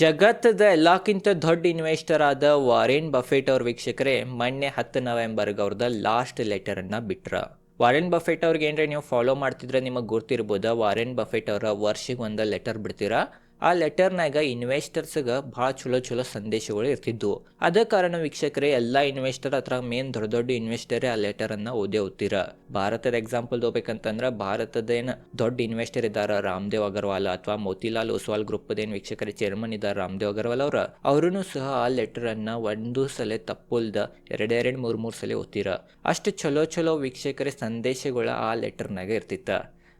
ಜಗತ್ತದ ಎಲ್ಲಕ್ಕಿಂತ ದೊಡ್ಡ ಇನ್ವೆಸ್ಟರ್ ಆದ ವಾರೆನ್ ಬಫೆಟ್ ಅವ್ರ ವೀಕ್ಷಕರೇ, ಮೊನ್ನೆ ಹತ್ತು ನವೆಂಬರ್ಗೆ ಅವ್ರದ್ದು ಲಾಸ್ಟ್ ಲೆಟರನ್ನು ಬಿಟ್ರ. ವಾರೆನ್ ಬಫೆಟ್ ಅವ್ರಿಗೆ ಏನ್ರಿ ನೀವು ಫಾಲೋ ಮಾಡ್ತಿದ್ರೆ ನಿಮಗೆ ಗೊತ್ತಿರ್ಬೋದ ವಾರೆನ್ ಬಫೆಟ್ ಅವರ ವರ್ಷಿಗೆ ಒಂದು ಲೆಟರ್ ಬಿಡ್ತೀರಾ? ಆ ಲೆಟರ್ನಾಗ ಇನ್ವೆಸ್ಟರ್ಸ್ಗೆ ಭಾಳ ಚಲೋ ಚಲೋ ಸಂದೇಶಗಳು ಇರ್ತಿದ್ವು. ಅದ ಕಾರಣ ವೀಕ್ಷಕರೇ, ಎಲ್ಲ ಇನ್ವೆಸ್ಟರ್ ಹತ್ರ ಮೇನ್ ದೊಡ್ಡ ದೊಡ್ಡ ಇನ್ವೆಸ್ಟರೇ ಆ ಲೆಟರನ್ನು ಓದೇ ಓದ್ತೀರ. ಭಾರತದ ಎಕ್ಸಾಂಪಲ್ ತಗೋಬೇಕಂತಂದ್ರೆ ಭಾರತದ ಏನು ದೊಡ್ಡ ಇನ್ವೆಸ್ಟರ್ ಇದ್ದಾರ ರಾಮದೇವ್ ಅಗರ್ವಾಲ್ ಅಥವಾ ಮೋತಿಲಾಲ್ ಓಸ್ವಾಲ್ ಗ್ರೂಪ್ ಏನ್ ವೀಕ್ಷಕರ ಚೇರ್ಮನ್ ಇದ್ದಾರೆ ರಾಮದೇವ್ ಅಗರ್ವಾಲ್ ಅವರ. ಅವರು ಸಹ ಆ ಲೆಟರನ್ನು ಒಂದು ಸಲ ತಪ್ಪುಲ್ದ ಎರಡೆರಡು ಮೂರು ಮೂರು ಸಲ ಓದ್ತೀರ. ಅಷ್ಟು ಚಲೋ ಚಲೋ ವೀಕ್ಷಕರ ಸಂದೇಶಗಳು ಆ ಲೆಟರ್ನಾಗ ಇರ್ತಿತ್ತ.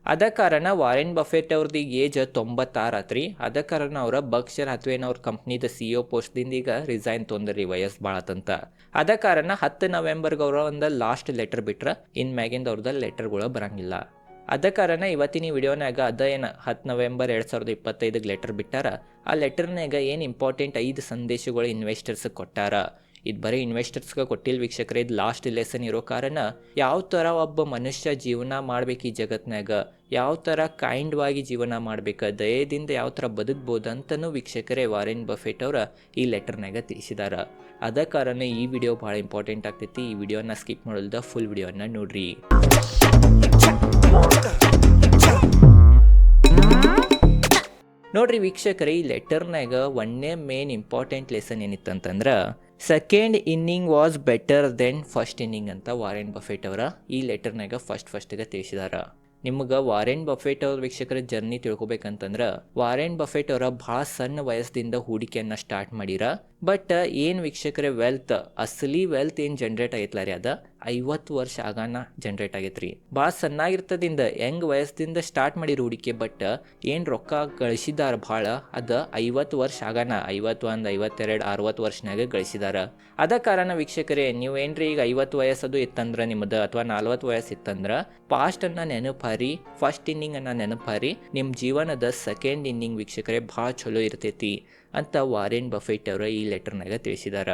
ಅದ ಕಾರಣ ವಾರೆನ್ ಬಫೆಟ್ ಅವ್ರದ್ದು ಈಗ ಏಜ್ ತೊಂಬತ್ತಾರು ಆತ್ರಿ ಅದ ಕಾರಣ ಅವ್ರ ಬಕ್ಷರ್ ಹತ್ವೇನ್ ಅವ್ರ ಕಂಪ್ನಿದ ಸಿ ಒ ಪೋಸ್ಟ್ದಿಂದ ಈಗ ರಿಸೈನ್ ತೊಂದ್ರಿ ವಯಸ್ಸು ಭಾಳತಂತ ಅದ ಕಾರಣ ಹತ್ತು ನವೆಂಬರ್ಗೆ ಅವರ ಒಂದು ಲಾಸ್ಟ್ ಲೆಟರ್ ಬಿಟ್ರೆ ಇನ್ ಮ್ಯಾಗಿಂದ ಅವ್ರದ್ದು ಲೆಟರ್ಗಳು ಬರಂಗಿಲ್ಲ. ಅದ ಕಾರಣ ಇವತ್ತಿನ ವಿಡಿಯೋನಾಗ ಅದ ಏನು ಹತ್ತು ನವೆಂಬರ್ ಎರಡು ಸಾವಿರದ ಇಪ್ಪತ್ತೈದಕ್ಕೆ ಲೆಟರ್ ಬಿಟ್ಟಾರ. ಆ ಲೆಟರ್ನಾಗ ಏನು ಇಂಪಾರ್ಟೆಂಟ್ ಐದು ಸಂದೇಶಗಳು ಇನ್ವೆಸ್ಟರ್ಸ್ ಕೊಟ್ಟಾರ. ಇದು ಬರೀ ಇನ್ವೆಸ್ಟರ್ಸ್ಗೆ ಕೊಟ್ಟಿಲ್ಲ ವೀಕ್ಷಕರ, ಇದು ಲಾಸ್ಟ್ ಲೆಸನ್ ಇರೋ ಕಾರಣ ಯಾವ ಥರ ಒಬ್ಬ ಮನುಷ್ಯ ಜೀವನ ಮಾಡ್ಬೇಕು ಈ ಜಗತ್ನಾಗ ಯಾವ ಥರ ಕೈಂಡ್ವಾಗಿ ಜೀವನ ಮಾಡ್ಬೇಕು? ದಯದಿಂದ ಯಾವ ಥರ ಬದುಕ್ಬೋದು ಅಂತಲೂ ವೀಕ್ಷಕರೇ ವಾರೆನ್ ಬಫೆಟ್ ಅವರ ಈ ಲೆಟರ್ನಾಗ ತಿಳಿಸಿದಾರ. ಅದ ಕಾರಣ ಈ ವಿಡಿಯೋ ಭಾಳ ಇಂಪಾರ್ಟೆಂಟ್ ಆಗ್ತೈತಿ. ಈ ವಿಡಿಯೋನ ಸ್ಕಿಪ್ ಮಾಡೋಲ್ದ ಫುಲ್ ವಿಡಿಯೋನ ನೋಡ್ರಿ. ನೋಡ್ರಿ ವೀಕ್ಷಕರೇ, ಈ ಲೆಟರ್ನಾಗ ಒಂದೇ main important lesson ಏನಿತ್ತಂತಂದ್ರೆ second inning was better than first inning ಅಂತ ವಾರೆನ್ ಬಫೆಟ್ ಅವರ ಈ ಲೆಟರ್ನಾಗ ಫಸ್ಟ್ ಫಸ್ಟ್ಗೆ ತಿಳಿಸಿದಾರ. ನಿಮ್ಗೆ ವಾರೆನ್ ಬಫೆಟ್ ಅವ್ರ ವೀಕ್ಷಕರ ಜರ್ನಿ ತಿಳ್ಕೊಬೇಕಂತಂದ್ರೆ ವಾರೆನ್ ಬಫೆಟ್ ಅವರ ಭಾಳ ಸಣ್ಣ ವಯಸ್ಸದಿಂದ ಹೂಡಿಕೆಯನ್ನು ಸ್ಟಾರ್ಟ್ ಮಾಡಿರ. ಬಟ್ ಏನು ವೀಕ್ಷಕರ ವೆಲ್ತ್ ಅಸಲಿ ವೆಲ್ತ್ ಏನು ಜನ್ರೇಟ್ ಆಗೈತ್ಲ ರೀ ಅದ? ಐವತ್ತು ವರ್ಷ ಆಗಾನ ಜನ್ರೇಟ್ ಆಗೈತ್ರಿ. ಭಾಳ ಸಣ್ಣಾಗಿರ್ತದಿಂದ ಹೆಂಗ್ ವಯಸ್ಸಿಂದ ಸ್ಟಾರ್ಟ್ ಮಾಡಿರ ಹೂಡಿಕೆ ಬಟ್ ಏನು ರೊಕ್ಕ ಗಳಿಸಿದಾರ ಭಾಳ, ಅದ ಐವತ್ತು ವರ್ಷ ಆಗಾನ. ಐವತ್ತೊಂದು, ಐವತ್ತೆರಡು, ಅರವತ್ತು ವರ್ಷನಾಗ ಗಳಿಸಿದಾರ. ಅದ ಕಾರಣ ವೀಕ್ಷಕರೇ ನೀವು ಏನ್ರಿ ಈಗ ಐವತ್ತು ವಯಸ್ಸದು ಇತ್ತಂದ್ರೆ ನಿಮ್ಮದು ಅಥವಾ ನಲ್ವತ್ತು ವಯಸ್ಸು ಇತ್ತಂದ್ರೆ ಪಾಸ್ಟನ್ನು ನೆನಪಾರಿ ಫಸ್ಟ್ ಇನ್ನಿಂಗನ್ನು ನೆನಪಾರಿ ನಿಮ್ಮ ಜೀವನದ ಸೆಕೆಂಡ್ ಇನ್ನಿಂಗ್ ವೀಕ್ಷಕರೇ ಭಾಳ ಚಲೋ ಇರ್ತೈತಿ. ಅಂತ ವಾರೆನ್ ಬಫೆಟ್ ಅವರು ಈ ಲೆಟರ್ನಾಗ ತಿಳಿಸಿದಾರ.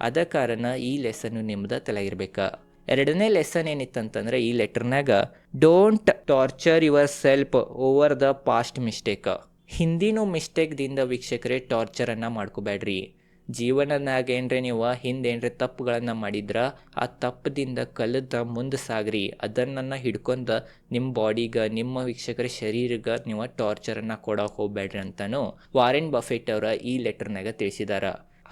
ಅದ ಕಾರಣ ಈ ಲೆಸನ್ನು ನಿಮ್ದು ತಲೆಗಿರ್ಬೇಕು. ಎರಡನೇ ಲೆಸನ್ ಏನಿತ್ತಂತಂದ್ರೆ ಈ ಲೆಟರ್ನಾಗ don't torture yourself over the past mistake ಹಿಂದಿನೂ ಮಿಸ್ಟೇಕ್ದಿಂದ ವೀಕ್ಷಕರೇ ಟಾರ್ಚರನ್ನು ಮಾಡ್ಕೋಬೇಡ್ರಿ ಜೀವನದಾಗ ಏನ್ರಿ ನೀವು? ಹಿಂದೆ ಏನ್ರಿ ತಪ್ಪುಗಳನ್ನು ಮಾಡಿದ್ರ? ಆ ತಪ್ಪದಿಂದ ಕಲಿತ ಮುಂದೆ ಸಾಗ್ರಿ. ಅದನ್ನ ಹಿಡ್ಕೊಂಡ ನಿಮ್ಮ ಬಾಡಿಗೆ, ನಿಮ್ಮ ವೀಕ್ಷಕರ ಶರೀರಗ ನೀವು ಟಾರ್ಚರನ್ನು ಕೊಡೋಕೆ ಹೋಗ್ಬೇಡ್ರಿ ಅಂತಲೂ ವಾರೆನ್ ಬಫೆಟ್ ಅವರ ಈ ಲೆಟರ್ನಾಗ ತಿಳಿಸಿದಾರ.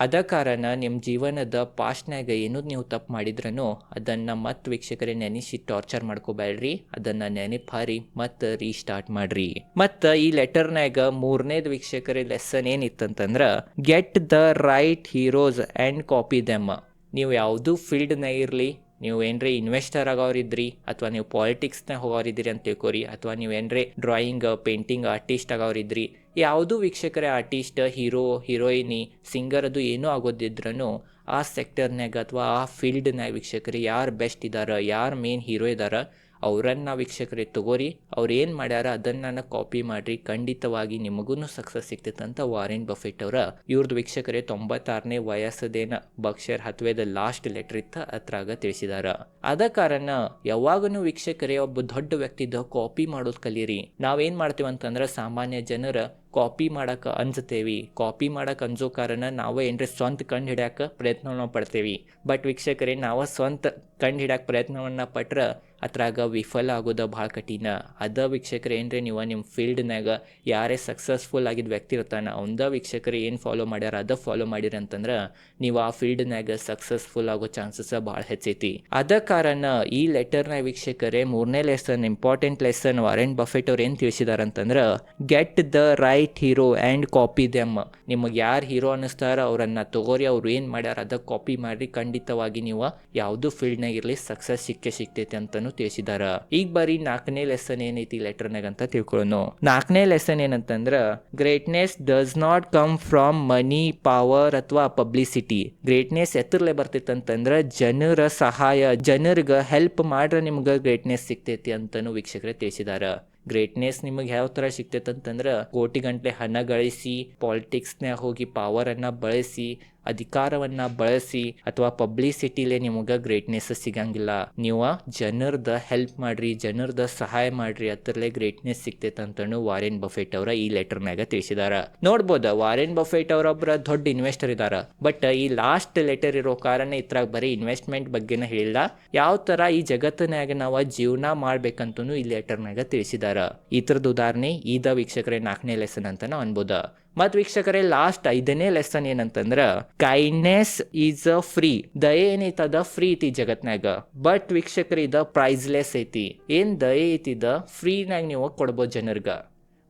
ಅದ ಕಾರಣ ನಿಮ್ಮ ಜೀವನದ ಪಾಸ್ಟ್ನಾಗ ಏನೂ ನೀವು ತಪ್ಪು ಮಾಡಿದ್ರೂ ಅದನ್ನು ಮತ್ತೆ ವೀಕ್ಷಕರೇ ನೆನೆಸಿ ಟಾರ್ಚರ್ ಮಾಡ್ಕೋಬೇಡ್ರಿ. ಅದನ್ನು ನೆನಪಾರಿ ಮತ್ತು ರೀಸ್ಟಾರ್ಟ್ ಮಾಡ್ರಿ. ಮತ್ತು ಈ ಲೆಟರ್ನಾಗ ಮೂರನೇದು ವೀಕ್ಷಕರೇ lesson ಏನಿತ್ತಂತಂದ್ರೆ get the right heroes and copy ದೆಮ್ಮ ನೀವು ಯಾವುದೂ ಫೀಲ್ಡ್ನಾಗ ಇರಲಿ, ನೀವು ಏನ್ರಿ ಇನ್ವೆಸ್ಟರ್ ಆಗೋರಿದ್ರಿ, ಅಥವಾ ನೀವು ಪಾಲಿಟಿಕ್ಸ್ನಾಗ ಹೋಗೋರಿದ್ರಿ ಅಂತ ತಿಳ್ಕೊರಿ, ಅಥವಾ ನೀವು ಏನ್ರಿ ಡ್ರಾಯಿಂಗ್ ಪೇಂಟಿಂಗ್ ಆರ್ಟಿಸ್ಟ್ ಆಗೋರಿದ್ರಿ ಯಾವುದೂ ವೀಕ್ಷಕರೇ ಆರ್ಟಿಸ್ಟ್ ಹೀರೋ ಹೀರೋಯಿನಿ ಸಿಂಗರ್ ಅದು ಏನೂ ಆಗೋದಿದ್ರೂ ಆ ಸೆಕ್ಟರ್ನಾಗ ಅಥವಾ ಆ ಫೀಲ್ಡ್ನಾಗ ವೀಕ್ಷಕರು ಯಾರು ಬೆಸ್ಟ್ ಇದ್ದಾರೆ ಯಾರು ಮೇನ್ ಹೀರೋ ಇದ್ದಾರೆ ಅವರನ್ನು ವೀಕ್ಷಕರಿಗೆ ತಗೋರಿ, ಅವ್ರು ಏನು ಮಾಡ್ಯಾರ ಅದನ್ನು ಕಾಪಿ ಮಾಡಿರಿ, ಖಂಡಿತವಾಗಿ ನಿಮಗೂ ಸಕ್ಸಸ್ ಸಿಗ್ತೈತೆ ಅಂತ ವಾರೆನ್ ಬಫೆಟ್ ಅವರ ಇವ್ರದ್ದು ವೀಕ್ಷಕರೇ ತೊಂಬತ್ತಾರನೇ ವಯಸ್ಸದೇನ ಬಕ್ಷರ್ ಹತ್ವೇದ ಲಾಸ್ಟ್ ಲೆಟರ್ ಇತ್ತ ಅತ್ರಾಗ ತಿಳಿಸಿದಾರ. ಅದ ಕಾರಣ ಯಾವಾಗನೂ ವೀಕ್ಷಕರೇ ಒಬ್ಬ ದೊಡ್ಡ ವ್ಯಕ್ತಿದ ಕಾಪಿ ಮಾಡೋದು ಕಲೀರಿ. ನಾವೇನು ಮಾಡ್ತೀವಿ ಅಂತಂದ್ರೆ ಸಾಮಾನ್ಯ ಜನರ ಕಾಪಿ ಮಾಡಕ್ಕೆ ಅಂಜ್ತೇವಿ ಕಾಪಿ ಮಾಡಕ್ಕೆ ಅಂಜೋ ಕಾರಣ ನಾವು ಏನ್ರಿ ಸ್ವಂತ ಕಂಡು ಹಿಡ್ಯಾಕ ಪ್ರಯತ್ನವನ್ನು ಪಡ್ತೇವಿ. ಬಟ್ ವೀಕ್ಷಕರೇ, ನಾವು ಸ್ವಂತ ಕಂಡು ಹಿಡ್ಯಾಕ ಪ್ರಯತ್ನವನ್ನು ಪಟ್ರೆ ಅದ್ರಾಗ ವಿಫಲ ಆಗೋದು ಭಾಳ ಕಠಿಣ. ಅದ ವೀಕ್ಷಕರು, ಏನ್ರಿ ನೀವು ನಿಮ್ಮ ಫೀಲ್ಡ್ನಾಗ ಯಾರೇ ಸಕ್ಸಸ್ಫುಲ್ ಆಗಿದ್ದ ವ್ಯಕ್ತಿ ಇರ್ತಾನೆ, ಅವಂದ ವೀಕ್ಷಕರು ಏನು ಫಾಲೋ ಮಾಡ್ಯಾರ, ಅದ ಫಾಲೋ ಮಾಡಿರಿ ಅಂತಂದ್ರೆ ನೀವು ಆ ಫೀಲ್ಡ್ನಾಗ ಸಕ್ಸಸ್ಫುಲ್ ಆಗೋ ಚಾನ್ಸಸ್ ಭಾಳ ಹೆಚ್ಚೈತಿ. ಅದ ಕಾರಣ ಈ ಲೆಟರ್ನ ವೀಕ್ಷಕರೇ, ಮೂರನೇ lesson important lesson Warren Buffett ಅವ್ರು ಏನು ತಿಳಿಸಿದಾರೆ ಅಂತಂದ್ರೆ get the right hero and copy them ನಿಮಗೆ ಯಾರು ಹೀರೋ ಅನ್ನಿಸ್ತಾರ ಅವರನ್ನು ತಗೋರಿ, ಅವ್ರು ಏನು ಮಾಡ್ಯಾರ ಅದ ಕಾಪಿ ಮಾಡಿ ಖಂಡಿತವಾಗಿ ನೀವು ಯಾವುದೂ ಫೀಲ್ಡ್ನಾಗ ಇರಲಿ ಸಕ್ಸಸ್ ಸಿಕ್ಕೇ ಸಿಗ್ತೈತೆ ಅಂತಲೂ ತಿಳಿಸಿದಾರ ಈಗ ಬರೀ ನಾಲ್ಕನೇ ಲೆಸನ್ ಏನೈತಿ ಲೆಟರ್ನಾಗ ಅಂತ ತಿಳ್ಕೊಳ್ಳೋಣ. ನಾಲ್ಕನೇ lesson ಏನಂತಂದ್ರ greatness does not come from money power ಅಥವಾ ಪಬ್ಲಿಸಿಟಿ ಗ್ರೇಟ್ನೆಸ್ ಎತ್ತರಲೆ ಬರ್ತೈತೆ ಅಂತಂದ್ರೆ ಜನರ ಸಹಾಯ, ಜನರಿಗೆ ಹೆಲ್ಪ್ ಮಾಡ್ರೆ ನಿಮ್ಗೆ ಗ್ರೇಟ್ನೆಸ್ ಸಿಗ್ತೈತಿ ಅಂತಾನು ವೀಕ್ಷಕರೇ ತಿಳಿಸಿದಾರ. ಗ್ರೇಟ್ನೆಸ್ ನಿಮಗೆ ಯಾವ ಥರ ಸಿಗ್ತೈತೆ ಅಂತಂದ್ರೆ ಕೋಟಿ ಗಂಟೆ ಹಣ ಗಳಿಸಿ ಪಾಲಿಟಿಕ್ಸ್ನ ಹೋಗಿ ಪವರನ್ನು ಬಳಸಿ ಅಧಿಕಾರವನ್ನ ಬಳಸಿ ಅಥವಾ ಪಬ್ಲಿಸಿಟಿಲೇ ನಿಮಗೆ ಗ್ರೇಟ್ನೆಸ್ ಸಿಗಂಗಿಲ್ಲ. ನೀವು ಜನರದ ಹೆಲ್ಪ್ ಮಾಡ್ರಿ, ಜನರದ ಸಹಾಯ ಮಾಡ್ರಿ, ಅದರಲ್ಲೇ ಗ್ರೇಟ್ನೆಸ್ ಸಿಗ್ತೈತೆ ಅಂತನೂ ವಾರೆನ್ ಬಫೆಟ್ ಅವರ ಈ ಲೆಟರ್ ಮ್ಯಾಗ ತಿಳಿಸಿದಾರ. ನೋಡ್ಬೋದ ವಾರೆನ್ ಬಫೆಟ್ ಅವರೊಬ್ಬರ ದೊಡ್ಡ ಇನ್ವೆಸ್ಟರ್ ಇದಾರ. ಬಟ್ ಈ ಲಾಸ್ಟ್ ಲೆಟರ್ ಇರೋ ಕಾರಣ ಇದ್ರಾಗ ಬರೀ ಇನ್ವೆಸ್ಟ್ಮೆಂಟ್ ಬಗ್ಗೆನ ಹೇಳಿಲ್ಲ. ಯಾವ ತರ ಈ ಜಗತ್ತಿನಾಗ ನಾವು ಜೀವನ ಮಾಡ್ಬೇಕಂತೂ ಈ ಲೆಟರ್ ಲೆಟರ್ನಾಗ ತಿಳಿಸಿದಾರ. ಈ ತರದ ಉದಾಹರಣೆ ಈದ ವೀಕ್ಷಕರೇ ನಾಲ್ಕನೇ ಲೆಸನ್ ಅಂತ ನಾವು ಅನ್ಬೋದ. ಮತ್ ವೀಕ್ಷಕರೇ ಲಾಸ್ಟ್ ಐದನೇ ಲೆಸನ್ ಏನಂತಂದ್ರ ಕೈಂಡ್ನೆಸ್ ಈಸ್ ಅ ಫ್ರೀ ದಯೆ ಏನೈತದ ಫ್ರೀ ಐತಿ ಜಗತ್ನಾಗ ಬಟ್ ವೀಕ್ಷಕರ, ಇದ ಪ್ರೈಸ್ಲೆಸ್ ಐತಿ. ಏನ್ ದಯೆ ಐತಿದ ಫ್ರೀನಾಗ ನೀವು ಕೊಡ್ಬೋದು ಜನರ್ಗ.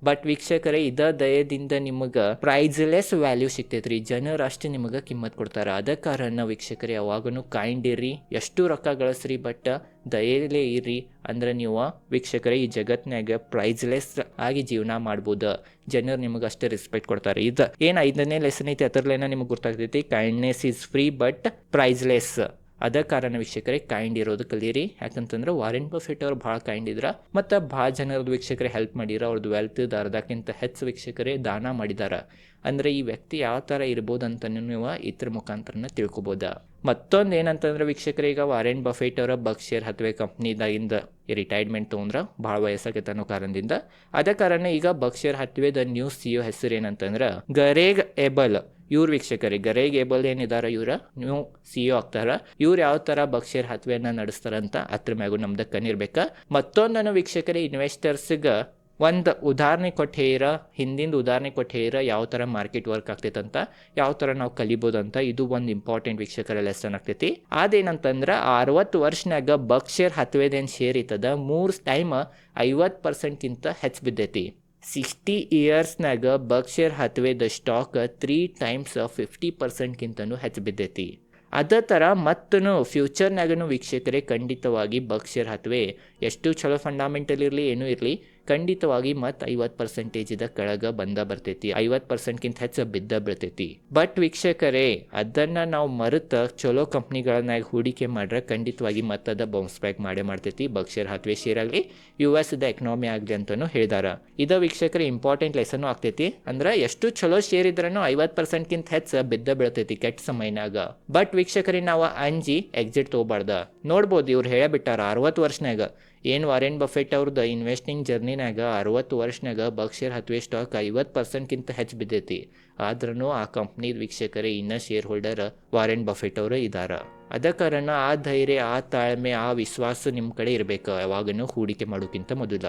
ಬಟ್ ವೀಕ್ಷಕರೇ, ಇದ ದಯದಿಂದ ನಿಮಗೆ ಪ್ರೈಸ್ಲೆಸ್ ವ್ಯಾಲ್ಯೂ ಸಿಗ್ತೈತ್ರಿ ಜನರು ಅಷ್ಟು ನಿಮಗೆ ಕಿಮ್ಮತ್ ಕೊಡ್ತಾರೆ. ಅದ ಕಾರಣ ವೀಕ್ಷಕರೇ ಯಾವಾಗನು ಕೈಂಡ್ ಇರ್ರಿ. ಎಷ್ಟು ರೊಕ್ಕ ಗಳಿಸ್ರಿ ಬಟ್ ದಯಲೇ ಇರ್ರಿ. ಅಂದ್ರೆ ನೀವು ವೀಕ್ಷಕರೇ, ಈ ಜಗತ್ನಾಗ ಪ್ರೈಸ್ಲೆಸ್ ಆಗಿ ಜೀವನ ಮಾಡ್ಬೋದು. ಜನರು ನಿಮಗೆ ಅಷ್ಟೇ ರೆಸ್ಪೆಕ್ಟ್ ಕೊಡ್ತಾರೆ. ಇದು ಏನು ಐದನೇ ಲೆಸನ್ ಐತಿ, ಅದರಲ್ಲೇನ ನಿಮಗೆ ಗೊತ್ತಾಗ್ತೈತಿ. Kindness is free but priceless ಅದ ಕಾರಣ ವೀಕ್ಷಕರೇ ಕೈಂಡ್ ಇರೋದು ಕಲಿಯಿರಿ ಯಾಕಂತಂದ್ರೆ ವಾರೆನ್ ಬಫೆಟ್ ಅವ್ರು ಭಾಳ ಕೈಂಡ್ ಇದ್ರ. ಮತ್ತು ಭಾಳ ಜನರದ್ದು ವೀಕ್ಷಕರೇ ಹೆಲ್ಪ್ ಮಾಡಿರ, ಅವ್ರದ್ದು ವೆಲ್ತ್ ಅರ್ಧಕ್ಕಿಂತ ಹೆಚ್ಚು ವೀಕ್ಷಕರೇ ದಾನ ಮಾಡಿದಾರ. ಅಂದ್ರೆ ಈ ವ್ಯಕ್ತಿ ಯಾವ ಥರ ಇರ್ಬೋದು ಅಂತ ನೀವು ಇತರ ಮುಖಾಂತರನ ತಿಳ್ಕೊಬೋದ. ಮತ್ತೊಂದು ಏನಂತಂದ್ರೆ ವೀಕ್ಷಕರೇ, ಈಗ ವಾರೆನ್ ಬಫೆಟ್ ಅವರ ಬಕ್ಶೇರ್ ಹತ್ವೆ ಕಂಪ್ನಿದಾಗಿಂದ ರಿಟೈರ್ಮೆಂಟ್ ತೊಗೊಂಡ್ರೆ ಭಾಳ ವಯಸ್ಸಾಗೈತೆ ಅನ್ನೋ ಕಾರಣದಿಂದ. ಅದ ಕಾರಣ ಈಗ ಬಕ್ಶೇರ್ ಹತ್ವೆದ ನ್ಯೂ ಸಿ ಹೆಸರು ಏನಂತಂದ್ರೆ ಗರೇಗ್ ಎಬಲ್ ಇವ್ರ ವೀಕ್ಷಕರಿಗೆ ಗರೇಗ್ ಏಬಲ್ ಏನಿದಾರ ಇವ್ರ, ನೀವು ಸಿ ಇ ಆಗ್ತಾರ, ಇವ್ರು ಯಾವ ತರ ಬಕ್ಷೇರ್ ಹತ್ವೆಯನ್ನ ನಡೆಸ್ತಾರಂತ ಅದ್ರ ಮ್ಯಾಗು ನಮ್ದು ಕಣ್ಣಿರ್ಬೇಕ. ಮತ್ತೊಂದನ್ನು ವೀಕ್ಷಕರೇ ಇನ್ವೆಸ್ಟರ್ಸ್ಗೆ ಒಂದು ಉದಾಹರಣೆ ಕೊಟ್ಟು ಹೇರ ಹಿಂದಿಂದ ಉದಾಹರಣೆ ಕೊಟ್ಟು ಹೇರ ಯಾವ ಥರ ಮಾರ್ಕೆಟ್ ವರ್ಕ್ ಆಗ್ತೈತೆ ಅಂತ ಯಾವ ಥರ ನಾವು ಕಲಿಬೋದಂತ ಇದು ಒಂದು ಇಂಪಾರ್ಟೆಂಟ್ ವೀಕ್ಷಕರ ಲೆಸನ್ ಆಗ್ತೈತಿ. ಅದೇನಂತಂದ್ರೆ ಅರವತ್ತು ವರ್ಷನಾಗ ಬಕ್ಷೇರ್ ಹತ್ವೇದೇನು ಶೇರ್ ಇತ್ತದ, ಮೂರು ಟೈಮ್ ಐವತ್ತು ಪರ್ಸೆಂಟ್ಗಿಂತ ಹೆಚ್ಚು ಬಿದ್ದೈತಿ. ಸಿಕ್ಸ್ಟಿ ಇಯರ್ಸ್ನಾಗ ಬಕ್ಷೇರ್ ಹತ್ವೇದ ಸ್ಟಾಕ್ ತ್ರೀ ಟೈಮ್ಸ್ ಫಿಫ್ಟಿ ಪರ್ಸೆಂಟ್ಗಿಂತನೂ ಹೆಚ್ಚು ಬಿದ್ದೈತಿ. ಅದೇ ಥರ ಮತ್ತೂ ಫ್ಯೂಚರ್ನಾಗನು ವೀಕ್ಷಕರೇ ಖಂಡಿತವಾಗಿ ಬಕ್ಷೇರ್ ಹತ್ವೆ ಎಷ್ಟು ಚಲೋ ಫಂಡಾಮೆಂಟಲ್ ಇರಲಿ, ಏನೂ ಇರಲಿ ಖಂಡಿತವಾಗಿ ಮತ್ತೆ ಐವತ್ತು ಪರ್ಸೆಂಟೇಜಿದ ಕೆಳಗೆ ಬಂದ ಬರ್ತೈತಿ. ಐವತ್ತು ಪರ್ಸೆಂಟ್ಗಿಂತ ಹೆಚ್ಚು ಬಿದ್ದ ಬರ್ತೈತಿ. ಬಟ್ ವೀಕ್ಷಕರೇ, ಅದನ್ನು ನಾವು ಮರೆತ ಚಲೋ ಕಂಪ್ನಿಗಳನ್ನ ಹೂಡಿಕೆ ಮಾಡ್ರೆ ಖಂಡಿತವಾಗಿ ಮತ್ತದ ಬೌನ್ಸ್ ಬ್ಯಾಕ್ ಮಾಡೇ ಮಾಡ್ತೈತಿ. ಬಕ್ಷೇರ್ ಹತ್ವೆ, ಶೇರ್ ಆಗಲಿ ಯು ಎಸ್ ದ ಎಕನಾಮಿ ಆಗಲಿ ಅಂತಲೂ ಹೇಳಿದಾರ. ಇದ ವೀಕ್ಷಕರ ಇಂಪಾರ್ಟೆಂಟ್ ಲೆಸನ್ ಆಗ್ತೈತಿ. ಅಂದ್ರೆ ಎಷ್ಟು ಚಲೋ ಶೇರ್ ಇದ್ರೂ ಐವತ್ತು ಪರ್ಸೆಂಟ್ಗಿಂತ ಹೆಚ್ಚು ಬಿದ್ದ ಬೀಳ್ತೈತಿ ಕೆಟ್ಟ ಸಮಯನಾಗ. ಬಟ್ ವೀಕ್ಷಕರೇ, ನಾವು ಅಂಜಿ ಎಕ್ಸಿಟ್ ತೊಗೊಬಾರ್ದ. ನೋಡ್ಬೋದು, ಇವ್ರು ಹೇಳಬಿಟ್ಟಾರ ಅರವತ್ತು ವರ್ಷನಾಗ ಏನು ವಾರೆನ್ ಬಫೆಟ್ ಅವ್ರದ್ದು ಇನ್ವೆಸ್ಟಿಂಗ್ ಜರ್ನಿನಾಗ ಅರವತ್ತು ವರ್ಷನಾಗ ಬಕ್ಷೇರ್ ಹತ್ವೆ ಸ್ಟಾಕ್ ಐವತ್ತು ಪರ್ಸೆಂಟ್ಗಿಂತ ಹೆಚ್ಚು ಬಿದ್ದೈತಿ. ಆದ್ರೂ ಆ ಕಂಪ್ನಿ ವೀಕ್ಷಕರೇ ಇನ್ನೂ ಶೇರ್ ಹೋಲ್ಡರ್ ವಾರೆನ್ ಬಫೆಟ್ ಅವರು ಇದ್ದಾರೆ ಅದ ಕಾರಣ ಆ ಧೈರ್ಯ, ಆ ತಾಳ್ಮೆ, ಆ ವಿಶ್ವಾಸ ನಿಮ್ಮ ಕಡೆ ಇರಬೇಕು. ಯಾವಾಗನೂ ಹೂಡಿಕೆ ಮಾಡೋಕ್ಕಿಂತ ಮೊದಲ.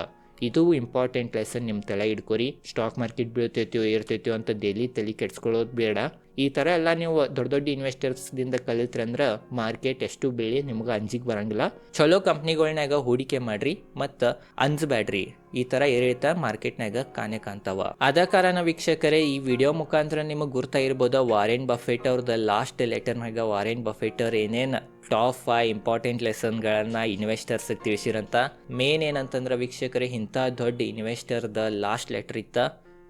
ಇದು ಇಂಪಾರ್ಟೆಂಟ್ ಲೆಸನ್ ನಿಮ್ಮ ತಲೆ ಹಿಡ್ಕೊರಿ. ಸ್ಟಾಕ್ ಮಾರ್ಕೆಟ್ ಬೀಳ್ತೈತೋ, ಏರ್ತೈತೋ ಅಂತ ಡೈಲಿ ತಲೆ ಕೆಡ್ಸ್ಕೊಳ್ಳೋದು ಬೇಡ. ಈ ಥರ ಎಲ್ಲ ನೀವು ದೊಡ್ಡ ದೊಡ್ಡ ಇನ್ವೆಸ್ಟರ್ಸ್ದಿಂದ ಕಲಿತ್ರಿ ಅಂದ್ರೆ ಮಾರ್ಕೆಟ್ ಎಷ್ಟು ಬೆಳಿ ನಿಮ್ಗೆ ಅಂಜಿಗೆ ಬರಂಗಿಲ್ಲ. ಚಲೋ ಕಂಪ್ನಿಗಳ್ನಾಗ ಹೂಡಿಕೆ ಮಾಡ್ರಿ ಮತ್ತು ಅಂಜಬೇಡ್ರಿ ಈ ಥರ ಏರಿಳಿತ ಮಾರ್ಕೆಟ್ನಾಗ ಕಾಣೆ ಕಾಣ್ತಾವ. ಅದ ಕಾರಣ ವೀಕ್ಷಕರೇ, ಈ ವಿಡಿಯೋ ಮುಖಾಂತರ ನಿಮಗೆ ಗುರ್ತಾ ಇರ್ಬೋದು ವಾರೆನ್ ಬಫೆಟ್ ಅವ್ರದ್ದು ಲಾಸ್ಟ್ ಲೆಟರ್ನಾಗ ವಾರೆನ್ ಬಫೆಟ್ ಅವ್ರು ಏನೇನು ಟಾಪ್ ಫೈವ್ ಇಂಪಾರ್ಟೆಂಟ್ ಲೆಸನ್ಗಳನ್ನು ಇನ್ವೆಸ್ಟರ್ಸ್ಗೆ ತಿಳಿಸಿರಂತ. ಮೇನ್ ಏನಂತಂದ್ರೆ ವೀಕ್ಷಕರೇ, ಇಂಥ ದೊಡ್ಡ ಇನ್ವೆಸ್ಟರ್ದ ಲಾಸ್ಟ್ ಲೆಟರ್ ಇತ್ತ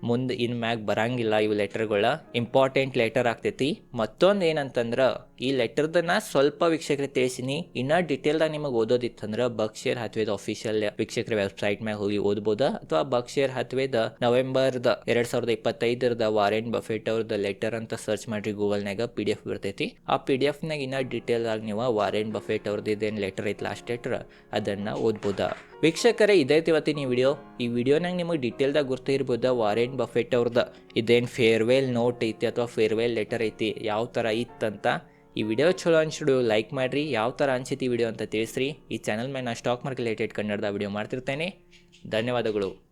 ಮುಂದೆ ಇನ್ ಮ್ಯಾಗ ಬರಂಗಿಲ್ಲ ಇವು ಲೆಟರ್ಗಳ ಇಂಪಾರ್ಟೆಂಟ್ ಲೆಟರ್ ಆಗ್ತೈತಿ. ಮತ್ತೊಂದು ಏನಂತಂದ್ರೆ, ಈ ಲೆಟರ್ದನ್ನ ಸ್ವಲ್ಪ ವೀಕ್ಷಕರಿಗೆ ತಿಳಿಸಿನಿ. ಇನ್ನ ಡಿಟೇಲ್ದಾಗ ನಿಮಗೆ ಓದೋದಿತ್ತಂದ್ರೆ ಬಕ್ಷೇರ್ ಹತ್ವೇದ ಅಫಿಷಿಯಲ್ ವೀಕ್ಷಕರ ವೆಬ್ಸೈಟ್ ಮ್ಯಾಗ ಹೋಗಿ ಓದ್ಬೋದ ಅಥವಾ ಬಕ್ಷೇರ್ ಹತ್ವೇದ ನವೆಂಬರ್ದ ಎರಡ್ ಸಾವಿರದ ಇಪ್ಪತ್ತೈದರದ ವಾರೆನ್ ಬಫೆಟ್ ಅವ್ರದ ಲೆಟರ್ ಅಂತ ಸರ್ಚ್ ಮಾಡ್ರಿ ಗೂಗಲ್ನಾಗ ಪಿ ಡಿ ಎಫ್ ಬರ್ತೈತಿ. ಆ ಪಿ ಡಿ ಎಫ್ನಾಗ ಇನ್ನ ಡಿಟೇಲ್ ಆಗಿ ನೀವು ವಾರೆನ್ ಬಫೆಟ್ ಅವ್ರದ್ದು ಇದೇನು ಲೆಟರ್ ಐತಿ ಲಾಸ್ಟ್ ಲೆಟರ್ ಅದನ್ನ ಓದ್ಬೋದ. ವೀಕ್ಷಕರೇ, ಇದೇ ಇವತ್ತಿನ ಈ ವಿಡಿಯೋ. ಈ ವಿಡಿಯೋನಾಗ ನಿಮಗೆ ಡೀಟೇಲ್ದಾಗ ಗುರ್ತು ಇರ್ಬೋದು ವಾರೆನ್ ಬಫೆಟ್ ಅವ್ರದ್ದು ಇದೇನು ಫೇರ್ವೆಲ್ ನೋಟ್ ಐತಿ ಅಥವಾ ಫೇರ್ವೆಲ್ ಲೆಟರ್ ಐತಿ, ಯಾವ ಥರ ಇತ್ತಂತ. ಈ ವಿಡಿಯೋ ಚಲೋ ಅನ್ಸಿಡು ಲೈಕ್ ಮಾಡಿರಿ, ಯಾವ ಥರ ಅನ್ಸಿತಿ ವಿಡಿಯೋ ಅಂತ ತಿಳಿಸ್ರಿ. ಈ ಚಾನಲ್ ಮೇಲೆ ನಾನು ಸ್ಟಾಕ್ ಮಾರ್ಕೆಟ್ ರಿಲೇಟೆಡ್ ಕನ್ನಡದ ವಿಡಿಯೋ ಮಾಡ್ತಿರ್ತೇನೆ. ಧನ್ಯವಾದಗಳು.